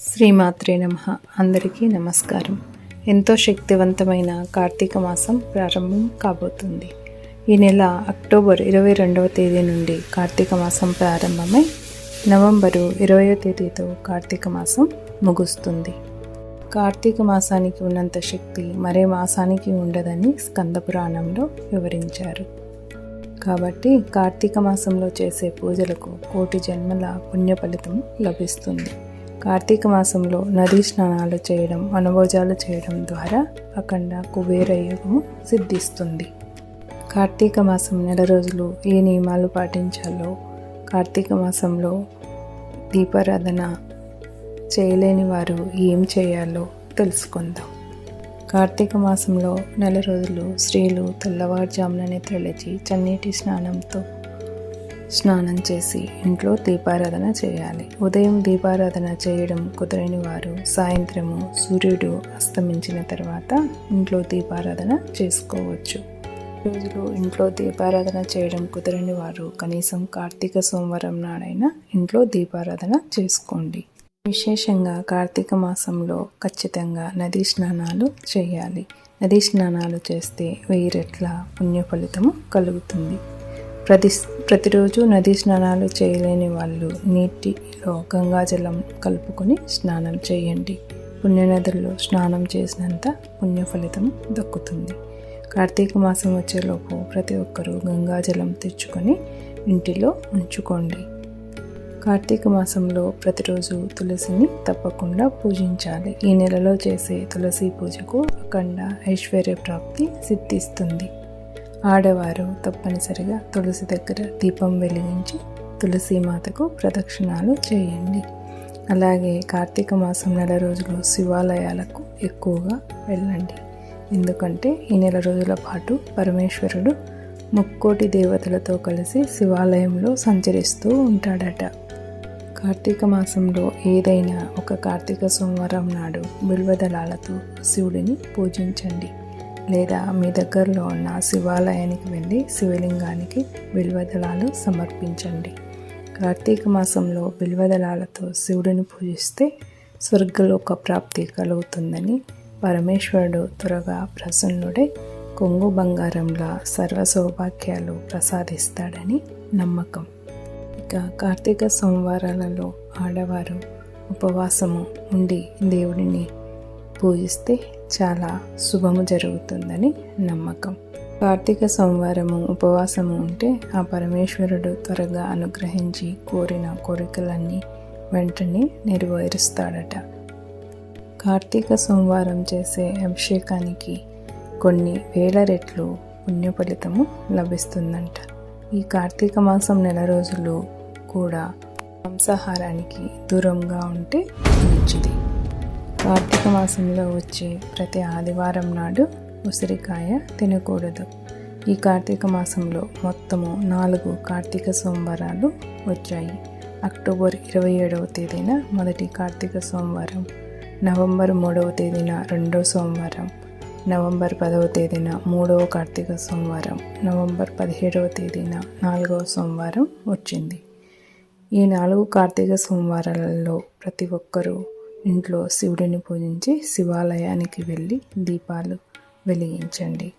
శ్రీమాత్రే నమ. అందరికీ నమస్కారం. ఎంతో శక్తివంతమైన కార్తీక మాసం ప్రారంభం కాబోతుంది. ఈ నెల అక్టోబర్ ఇరవై రెండవ తేదీ నుండి కార్తీక మాసం ప్రారంభమై నవంబరు ఇరవయో తేదీతో కార్తీక మాసం ముగుస్తుంది. కార్తీక మాసానికి ఉన్నంత శక్తి మరే మాసానికి ఉండదని స్కంద పురాణంలో వివరించారు. కాబట్టి కార్తీక మాసంలో చేసే పూజలకు కోటి జన్మల పుణ్య ఫలితం లభిస్తుంది. కార్తీక మాసంలో నదీ స్నానాలు చేయడం వనభోజాలు చేయడం ద్వారా అఖండ కుబేర యోగము సిద్ధిస్తుంది. కార్తీక మాసం నెల రోజులు ఏ నియమాలు పాటించాలో కార్తీక మాసంలో దీపారాధన చేయలేని వారు ఏం చేయాలో తెలుసుకుందాం. కార్తీక మాసంలో నెల రోజులు స్త్రీలు తెల్లవారుజాముననే తెల్లచి చన్నీటి స్నానంతో స్నానం చేసి ఇంట్లో దీపారాధన చేయాలి. ఉదయం దీపారాధన చేయడం కుదరని వారు సాయంత్రము సూర్యుడు అస్తమించిన తర్వాత ఇంట్లో దీపారాధన చేసుకోవచ్చు. రోజులు ఇంట్లో దీపారాధన చేయడం కుదరని వారు కనీసం కార్తీక సోమవారం నాడైనా ఇంట్లో దీపారాధన చేసుకోండి. విశేషంగా కార్తీక మాసంలో ఖచ్చితంగా నదీ స్నానాలు చేయాలి. నదీ స్నానాలు చేస్తే వెయ్యి రెట్ల పుణ్య ఫలితము కలుగుతుంది. ప్రతి ప్రతిరోజు నదీ స్నానాలు చేయలేని వాళ్ళు నీటిలో గంగాజలం కలుపుకొని స్నానం చేయండి. పుణ్యనదుల్లో స్నానం చేసినంత పుణ్య ఫలితం దక్కుతుంది. కార్తీక మాసం వచ్చేలోపు ప్రతి ఒక్కరూ గంగాజలం తెచ్చుకొని ఇంటిలో ఉంచుకోండి. కార్తీక మాసంలో ప్రతిరోజు తులసిని తప్పకుండా పూజించాలి. ఈ నెలలో చేసే తులసి పూజకు అఖండ ఐశ్వర్య ప్రాప్తి సిద్ధిస్తుంది. ఆడవారు తప్పనిసరిగా తులసి దగ్గర దీపం వెలిగించి తులసి మాతకు ప్రదక్షిణాలు చేయండి. అలాగే కార్తీక మాసం నెల రోజులు శివాలయాలకు ఎక్కువగా వెళ్ళండి. ఎందుకంటే ఈ నెల రోజుల పాటు పరమేశ్వరుడు ముక్కోటి దేవతలతో కలిసి శివాలయంలో సంచరిస్తూ ఉంటాడట. కార్తీక మాసంలో ఏదైనా ఒక కార్తీక సోమవారం నాడు బిల్వదళాలతో శివుడిని పూజించండి. లేదా మీ దగ్గరలో ఉన్న శివాలయానికి వెళ్ళి శివలింగానికి బిల్వదళాలు సమర్పించండి. కార్తీక మాసంలో బిల్వదళాలతో శివుడిని పూజిస్తే స్వర్గలోక ప్రాప్తి కలుగుతుందని పరమేశ్వరుడు త్వరగా ప్రసన్నుడై కొంగు బంగారంలా సర్వ సౌభాగ్యాలు ప్రసాదిస్తాడని నమ్మకం. ఇక కార్తీక సోమవారాలలో ఆడవారు ఉపవాసము ఉండి దేవుడిని పూజిస్తే చాలా శుభము జరుగుతుందని నమ్మకం. కార్తీక సోమవారము ఉపవాసము ఉంటే ఆ పరమేశ్వరుడు త్వరగా అనుగ్రహించి కోరిన కోరికలన్నీ వెంటనే నెరవేరుస్తాడట. కార్తీక సోమవారం చేసే అభిషేకానికి కొన్ని వేల రెట్లు పుణ్య ఫలితము లభిస్తుందంట. ఈ కార్తీక మాసం నెల రోజులు కూడా మాంసాహారానికి దూరంగా ఉంటే మంచిది. కార్తీక మాసంలో వచ్చే ప్రతి ఆదివారం నాడు ఉసిరికాయ తినకూడదు. ఈ కార్తీక మాసంలో మొత్తము నాలుగు కార్తీక సోమవారాలు వచ్చాయి. అక్టోబర్ ఇరవై ఏడవ తేదీన మొదటి కార్తీక సోమవారం నవంబర్ మూడవ తేదీన రెండో సోమవారం నవంబర్ పదవ తేదీన మూడవ కార్తీక సోమవారం నవంబర్ పదిహేడవ తేదీన నాలుగవ సోమవారం వచ్చింది. ఈ నాలుగు కార్తీక సోమవారాలలో ప్రతి ఒక్కరూ ఇంట్లో శివుడిని పూజించి శివాలయానికి వెళ్ళి దీపాలు వెలిగించండి.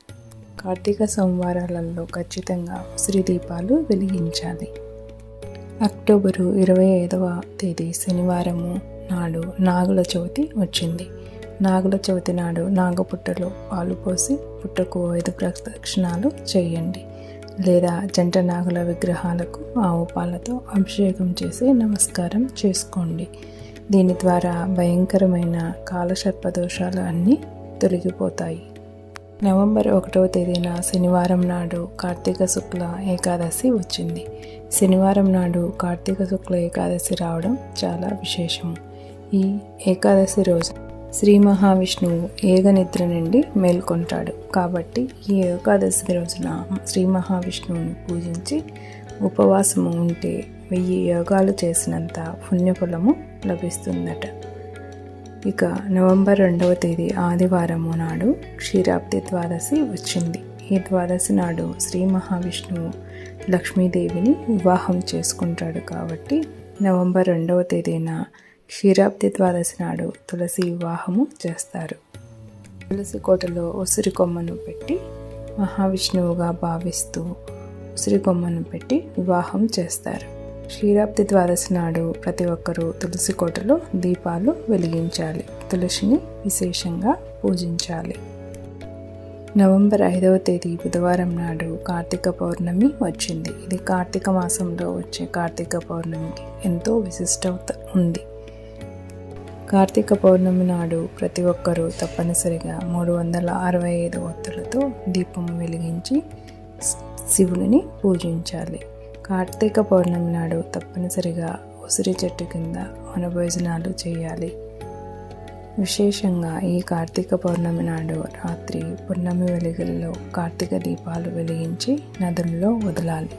కార్తీక సోమవారాలలో ఖచ్చితంగా ఉసిరి దీపాలు వెలిగించాలి. అక్టోబరు ఇరవై ఐదవ తేదీ శనివారము నాడు నాగుల చవితి వచ్చింది. నాగుల చవితి నాడు నాగపుట్టలో పాలు పోసి పుట్టకు ఐదు ప్రదక్షిణాలు చేయండి. లేదా జంట నాగుల విగ్రహాలకు ఆవు పాలతో అభిషేకం చేసి నమస్కారం చేసుకోండి. దీని ద్వారా భయంకరమైన కాలసర్ప దోషాలు అన్నీ తొలగిపోతాయి. నవంబర్ ఒకటవ తేదీన శనివారం నాడు కార్తీక శుక్ల ఏకాదశి వచ్చింది. శనివారం నాడు కార్తీక శుక్ల ఏకాదశి రావడం చాలా విశేషము ఈ ఏకాదశి రోజు శ్రీ మహావిష్ణువు ఏగ నిద్ర నుండి మేల్కొంటాడు. కాబట్టి ఈ ఏకాదశి రోజున శ్రీ మహావిష్ణువుని పూజించి ఉపవాసము ఉంటే వెయ్యి యోగాలు చేసినంత పుణ్యఫలము లభిస్తుందట. ఇక నవంబర్ రెండవ తేదీ ఆదివారము నాడు క్షీరాబ్ది ద్వాదశి వచ్చింది. ఈ ద్వాదశి నాడు శ్రీ మహావిష్ణువు లక్ష్మీదేవిని వివాహం చేసుకుంటాడు కాబట్టి నవంబర్ రెండవ తేదీన క్షీరాబ్ది ద్వాదశి నాడు తులసి వివాహము చేస్తారు. తులసి కోటలో ఉసిరి కొమ్మను పెట్టి మహావిష్ణువుగా భావిస్తూ ఉసిరి కొమ్మను పెట్టి వివాహం చేస్తారు. క్షీరాబ్ది ద్వాదశి నాడు ప్రతి ఒక్కరూ తులసి కోటలో దీపాలు వెలిగించాలి. తులసిని విశేషంగా పూజించాలి. నవంబర్ ఐదవ తేదీ బుధవారం నాడు కార్తీక పౌర్ణమి వచ్చింది. ఇది కార్తీక మాసంలో వచ్చే కార్తీక పౌర్ణమికి ఎంతో విశిష్టత ఉంది. కార్తీక పౌర్ణమి నాడు ప్రతి ఒక్కరూ తప్పనిసరిగా మూడు వందల అరవై ఐదు ఒత్తులతో దీపం వెలిగించి శివుడిని పూజించాలి. కార్తీక పౌర్ణమి నాడు తప్పనిసరిగా ఉసిరి చెట్టు కింద వనభోజనాలు చేయాలి. విశేషంగా ఈ కార్తీక పౌర్ణమి నాడు రాత్రి పున్నమి వెలుగుల్లో కార్తీక దీపాలు వెలిగించి నదుల్లో వదలాలి.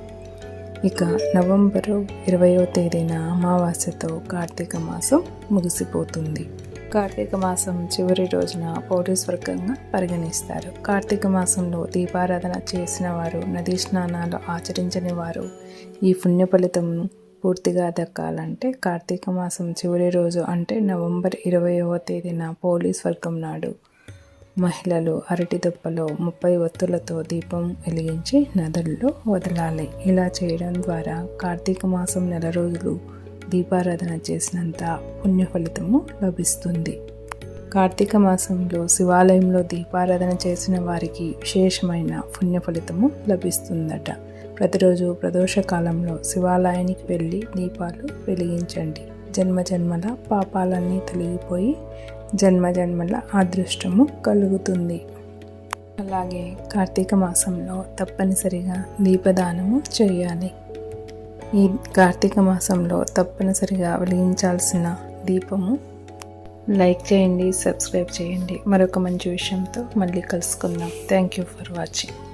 ఇక నవంబరు ఇరవయో తేదీన అమావాస్యతో కార్తీక మాసం ముగిసిపోతుంది. కార్తీక మాసం చివరి రోజున పౌరీస్వర్గంగా పరిగణిస్తారు. కార్తీక మాసంలో దీపారాధన చేసిన వారు నదీ స్నానాలు ఆచరించని వారు ఈ పుణ్య ఫలితంను పూర్తిగా దక్కాలంటే కార్తీక మాసం చివరి రోజు అంటే నవంబర్ ఇరవైవ తేదీన పోలీస్ వర్గం నాడు మహిళలు అరటి దుప్పలో ముప్పై ఒత్తులతో దీపం వెలిగించి నదుల్లో వదలాలి. ఇలా చేయడం ద్వారా కార్తీక మాసం నెల రోజులు దీపారాధన చేసినంత పుణ్య ఫలితము లభిస్తుంది. కార్తీక మాసంలో శివాలయంలో దీపారాధన చేసిన వారికి విశేషమైన పుణ్య ఫలితము లభిస్తుందట. ప్రతిరోజు ప్రదోష కాలంలో శివాలయానికి వెళ్ళి దీపాలు వెలిగించండి. జన్మ జన్మల పాపాలన్నీ తొలగిపోయి జన్మ జన్మల అదృష్టము కలుగుతుంది. అలాగే కార్తీక మాసంలో తప్పనిసరిగా దీపదానము చేయాలి. ఈ కార్తీక మాసంలో తప్పనిసరిగా వెలిగించాల్సిన దీపము. లైక్ చేయండి సబ్స్క్రైబ్ చేయండి. మరొక మంచి విషయంతో మళ్ళీ కలుసుకుందాం. Thank you for watching